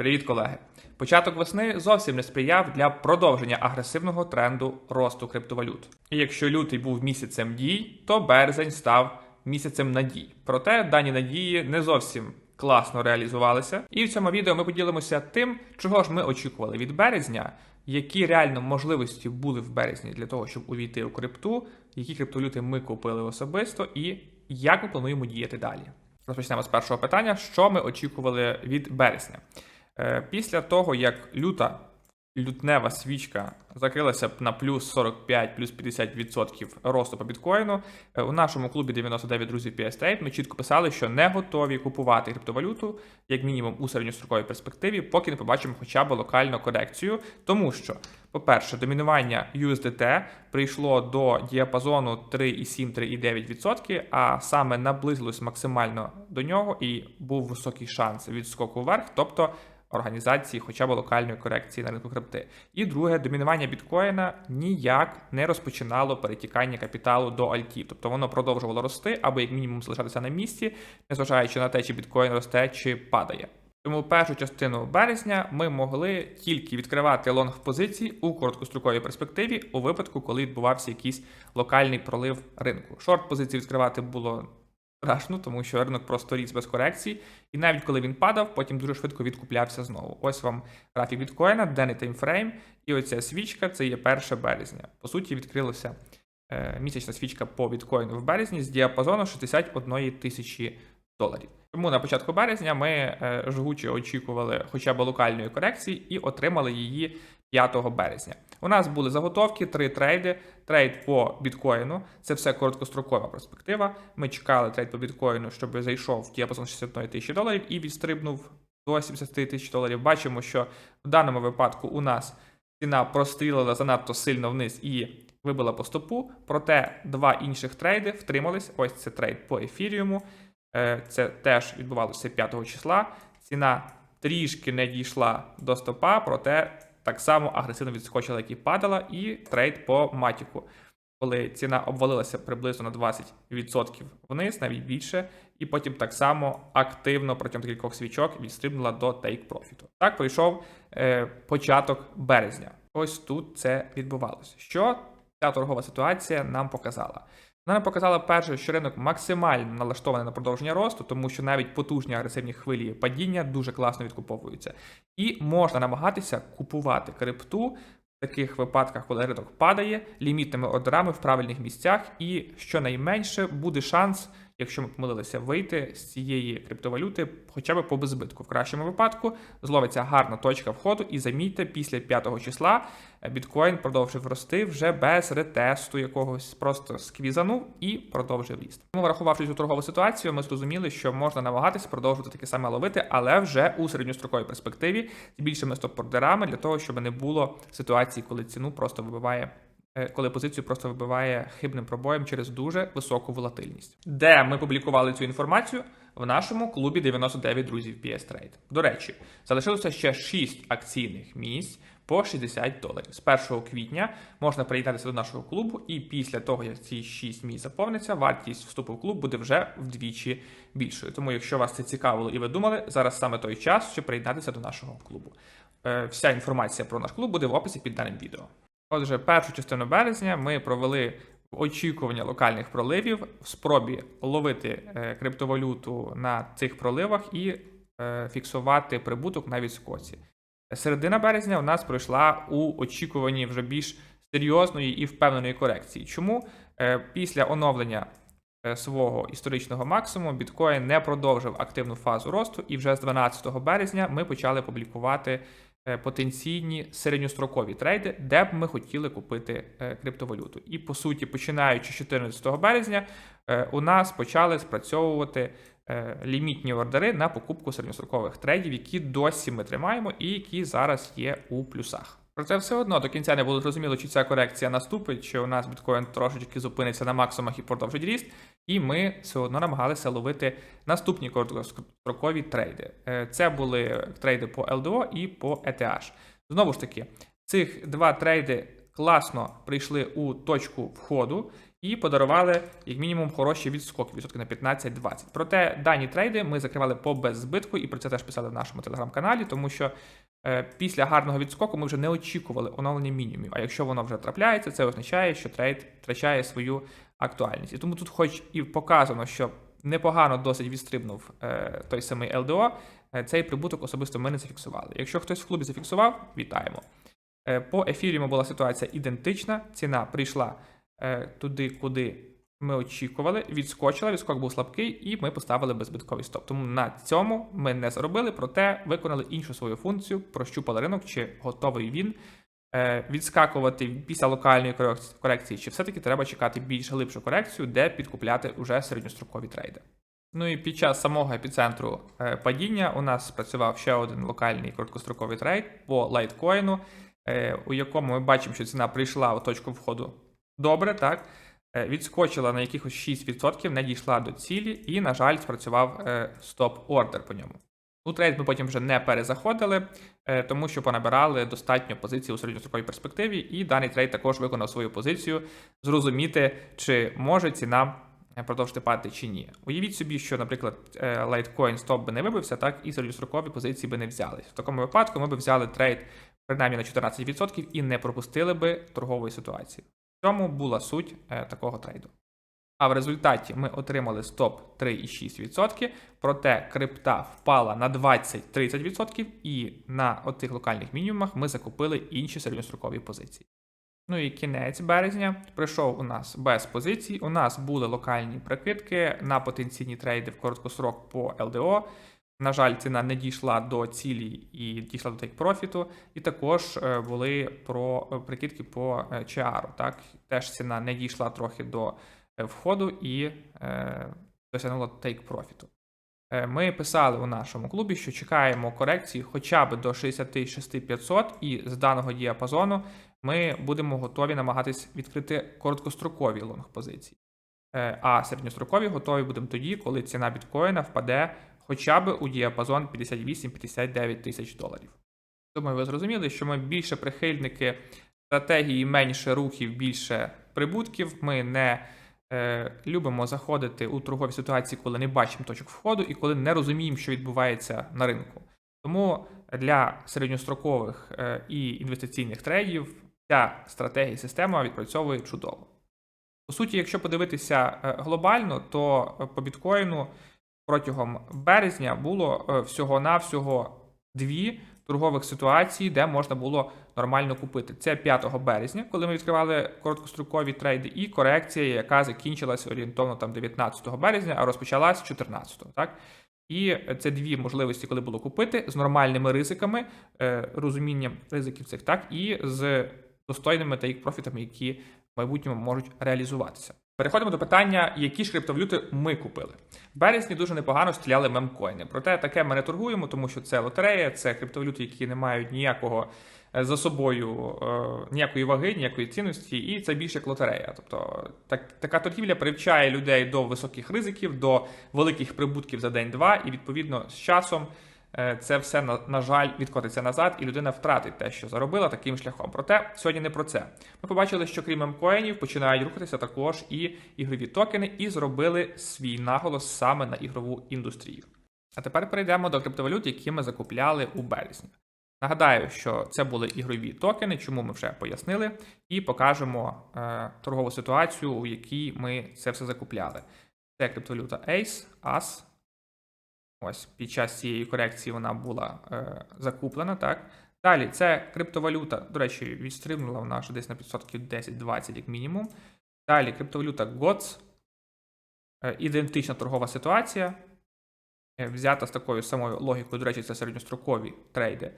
Привіт, колеги! Початок весни зовсім не сприяв для продовження агресивного тренду росту криптовалют. І якщо лютий був місяцем дій, то березень став місяцем надій. Проте дані надії не зовсім класно реалізувалися. І в цьому відео ми поділимося тим, чого ж ми очікували від березня, які реально можливості були в березні для того, щоб увійти у крипту, які криптовалюти ми купили особисто, і як ми плануємо діяти далі. Розпочнемо з першого питання: що ми очікували від березня? Е, Після того, як люта лютнева свічка закрилася б на плюс 45, плюс 50% росту по біткоїну, е, у нашому клубі 99 друзів PS ми чітко писали, що не готові купувати криптовалюту, як мінімум у середньостроковій перспективі, поки не побачимо хоча б локальну корекцію, тому що. По-перше, домінування USDT прийшло до діапазону 3,7-3,9%, а саме наблизилось максимально до нього і був високий шанс відскоку вверх, тобто організації хоча б локальної корекції на ринку крипти. І друге, домінування біткоїна ніяк не розпочинало перетікання капіталу до альтів, тобто воно продовжувало рости або як мінімум залишатися на місці, незважаючи на те, чи біткоін росте чи падає. Тому першу частину березня ми могли тільки відкривати лонг позиції у короткостроковій перспективі у випадку, коли відбувався якийсь локальний пролив ринку. Шорт позиції відкривати було страшно, тому що ринок просто ріс без корекцій, і навіть коли він падав, потім дуже швидко відкуплявся знову. Ось вам графік біткоїна, денний таймфрейм, і оця свічка це є 1 березня. По суті, відкрилася е, місячна свічка по біткоїну в березні з діапазону 61 тисячі доларів. Тому на початку березня ми е, жгуче очікували хоча б локальної корекції і отримали її 5 березня. У нас були заготовки, три трейди. Трейд по біткоїну це все короткострокова перспектива. Ми чекали трейд по біткоїну, щоб зайшов в діапазон 61 тисячі доларів і відстрибнув до 70 тисяч доларів. Бачимо, що в даному випадку у нас ціна прострілила занадто сильно вниз і вибила по стопу. Проте два інших трейди втримались. Ось це трейд по ефіріуму. Е, Це теж відбувалося 5 числа. Ціна трішки не дійшла до стопа, проте так само агресивно відскочила, як і падала, і трейд по матіку, коли ціна обвалилася приблизно на 20% вниз, навіть більше, і потім так само активно протягом кількох свічок відстрибнула до take profit. Так пройшов е, початок березня. Ось тут це відбувалося. Що ця торгова ситуація нам показала? Вона показала перше, що ринок максимально налаштований на продовження росту, тому що навіть потужні агресивні хвилі падіння дуже класно відкуповуються. І можна намагатися купувати крипту в таких випадках, коли ринок падає, лімітними ордерами в правильних місцях, і щонайменше буде шанс, якщо ми помилилися, вийти з цієї криптовалюти хоча б по беззбитку. В кращому випадку зловиться гарна точка входу, і замітьте, після 5 числа біткоін продовжив рости вже без ретесту якогось, просто сквізанув і продовжив ріст. Тому, врахувавши цю торгову ситуацію, ми зрозуміли, що можна намагатися продовжувати таке саме ловити, але вже у середньостроковій перспективі з більшими стоп-ордерами для того, щоб не було ситуації, коли ціну просто вибиває. Е, Коли позицію просто вибиває хибним пробоєм через дуже високу волатильність, де ми публікували цю інформацію в нашому клубі 99 друзів PS Trade. До речі, залишилося ще 6 акційних місць по 60 доларів. З 1 квітня можна приєднатися до нашого клубу, і після того, як ці 6 місць заповниться, вартість вступу в клуб буде вже вдвічі більшою. Тому, якщо вас це цікавило і ви думали, зараз саме той час, щоб приєднатися до нашого клубу. Е, Вся інформація про наш клуб буде в описі під даним відео. Отже, першу частину березня ми провели очікування локальних проливів в спробі ловити е, криптовалюту на цих проливах і е, фіксувати прибуток на відскоці. Середина березня у нас пройшла у очікуванні вже більш серйозної і впевненої корекції. Чому Е, після оновлення свого історичного максимуму біткоін не продовжив активну фазу росту, і вже з 12 березня ми почали публікувати потенційні середньострокові трейди, де б ми хотіли купити е, криптовалюту. І по суті, починаючи з 14 березня, е, у нас почали спрацьовувати е, лімітні ордери на покупку середньострокових трейдів, які досі ми тримаємо і які зараз є у плюсах. Проте все одно до кінця не було зрозуміло, чи ця корекція наступить, чи у нас біткоін трошечки зупиниться на максимумах і продовжить ріст. І ми все одно намагалися ловити наступні короткострокові трейди. Е, Це були трейди по LDO і по ETH. Знову ж таки, цих два трейди класно прийшли у точку входу, і подарували як мінімум хороші відскоки, відсотки на 15-20. Проте дані трейди ми закривали по беззбитку, і про це теж писали в нашому телеграм-каналі, тому що е, після гарного відскоку ми вже не очікували оновлення мінімумів. А якщо воно вже трапляється, це означає, що трейд втрачає свою актуальність. І тому тут, хоч і показано, що непогано досить відстрибнув е, той самий ЛДО, е, цей прибуток особисто ми не зафіксували. Якщо хтось в клубі зафіксував, вітаємо. Е, По ефіріуму була ситуація ідентична. Ціна прийшла е, туди, куди ми очікували, відскочила, відскок був слабкий, і ми поставили беззбитковий стоп. Тому на цьому ми не заробили, проте виконали іншу свою функцію, прощупали ринок, чи готовий він е, відскакувати після локальної корекції- чи все-таки треба чекати більш глибшу корекцію, де підкупляти уже середньострокові трейди. Ну і під час самого епіцентру е, падіння у нас спрацював ще один локальний короткостроковий трейд по лайткоїну, е, у якому ми бачимо, що ціна прийшла у точку входу добре, так. Е, Відскочила на якихось 6%, не дійшла до цілі, і, на жаль, спрацював е, стоп-ордер по ньому. У трейд ми потім вже не перезаходили, е, тому що понабирали достатньо позицій у середньостроковій перспективі, і даний трейд також виконав свою позицію зрозуміти, чи може ціна продовжити падати чи ні. Уявіть собі, що, наприклад, Litecoin стоп би не вибився, так і середньострокові позиції би не взялись. В такому випадку ми б взяли трейд принаймні на 14% і не пропустили би торгової ситуації. В цьому була суть е, такого трейду. А в результаті ми отримали стоп 3,6%, проте крипта впала на 20-30%, і на отих локальних мінімумах ми закупили інші середньострокові позиції. Ну і кінець березня прийшов у нас без позицій. У нас були локальні прикидки на потенційні трейди в короткосрок по ЛДО. На жаль, ціна не дійшла до цілі і дійшла до тейк-профіту. І також е, були про е, прикидки по е, ЧАРу. Так, теж ціна не дійшла трохи до входу і досягнула тейк-профіту. Ми писали у нашому клубі, що чекаємо корекції хоча б до 66500, і з даного діапазону ми будемо готові намагатись відкрити короткострокові лонг-позиції. А середньострокові готові будемо тоді, коли ціна біткоїна впаде хоча б у діапазон 58-59 тисяч доларів. Думаю, ви зрозуміли, що ми більше прихильники стратегії менше рухів, більше прибутків. Ми не е, любимо заходити у торгові ситуації, коли не бачимо точок входу і коли не розуміємо, що відбувається на ринку. Тому для середньострокових е, і інвестиційних трейдів ця стратегія система відпрацьовує чудово. По суті, якщо подивитися е, глобально, то по біткоїну протягом березня було е, всього-навсього дві торгових ситуації, де можна було нормально купити. Це 5 березня, коли ми відкривали короткострокові трейди, і корекція, яка закінчилась орієнтовно там 19 березня, а розпочалась 14 так? І це дві можливості, коли було купити з нормальними ризиками, е, розумінням ризиків цих, так, і з достойними та їх профітами, які в майбутньому можуть реалізуватися. Переходимо до питання, які ж криптовалюти ми купили. В березні дуже непогано стріляли мемкоїни. Проте таке ми не торгуємо, тому що це лотерея, це криптовалюти, які не мають ніякого е, за собою е, ніякої ваги, ніякої цінності, і це більше як лотерея. Тобто так, така торгівля привчає людей до високих ризиків, до великих прибутків за день-два, і відповідно з часом. Е, Це все на, на жаль відкотиться назад, і людина втратить те, що заробила таким шляхом. Проте сьогодні не про це. Ми побачили, що крім емкоїнів починають рухатися також і ігрові токени, і зробили свій наголос саме на ігрову індустрію. А тепер перейдемо до криптовалют, які ми закупляли у березні. Нагадаю, що це були ігрові токени, чому ми вже пояснили, і покажемо е, торгову ситуацію, у якій ми це все закупляли. Це криптовалюта ACE, AS. Ось під час цієї корекції вона була е, закуплена. так. Далі це криптовалюта, до речі, відстрибнула вона вже десь на відсотків 10-20 як мінімум. Далі криптовалюта GOTS. Е, ідентична торгова ситуація. Е, взята з такою самою логікою, до речі, це середньострокові трейди.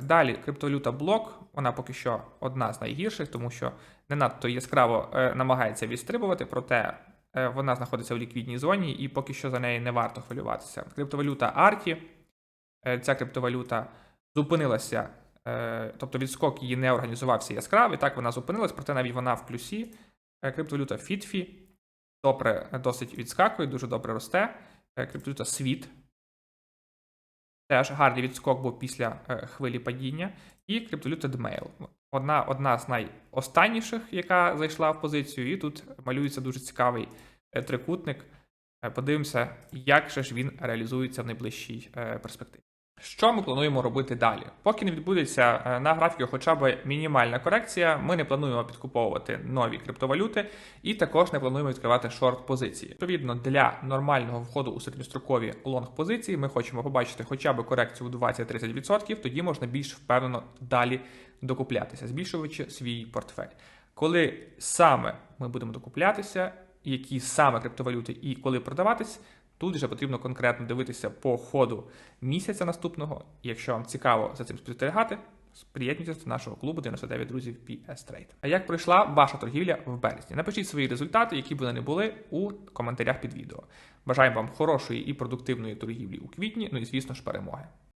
Далі криптовалюта блок, вона поки що одна з найгірших, тому що не надто яскраво е, намагається відстрибувати, проте вона знаходиться у ліквідній зоні і поки що за неї не варто хвилюватися. Криптовалюта Арті, е, ця криптовалюта зупинилася, е, тобто відскок її не організувався яскравий, так вона зупинилась, проте навіть вона в плюсі. Е, Криптовалюта Фітфі добре, досить відскакує, дуже добре росте. Е, Криптовалюта Світ Теж гарний відскок був після е, хвилі падіння. І криптовалюта Dmail. Одна, одна з найостанніших, яка зайшла в позицію, і тут малюється дуже цікавий е, трикутник. Е, Подивимося, як же ж він реалізується в найближчій е, перспективі. Що ми плануємо робити далі? Поки не відбудеться е, на графіку хоча б мінімальна корекція, ми не плануємо підкуповувати нові криптовалюти і також не плануємо відкривати шорт позиції. Відповідно, для нормального входу у середньострокові лонг позиції ми хочемо побачити хоча б корекцію в 20-30%, тоді можна більш впевнено далі докуплятися, збільшуючи свій портфель. Коли саме ми будемо докуплятися, які саме криптовалюти і коли продаватись, тут вже потрібно конкретно дивитися по ходу місяця наступного. Якщо вам цікаво за цим спостерігати, приєднуйтесь до нашого клубу 99 друзів PS Trade. А як пройшла ваша торгівля в березні? Напишіть свої результати, які б вони не були, у коментарях під відео. Бажаємо вам хорошої і продуктивної торгівлі у квітні, ну і звісно ж перемоги.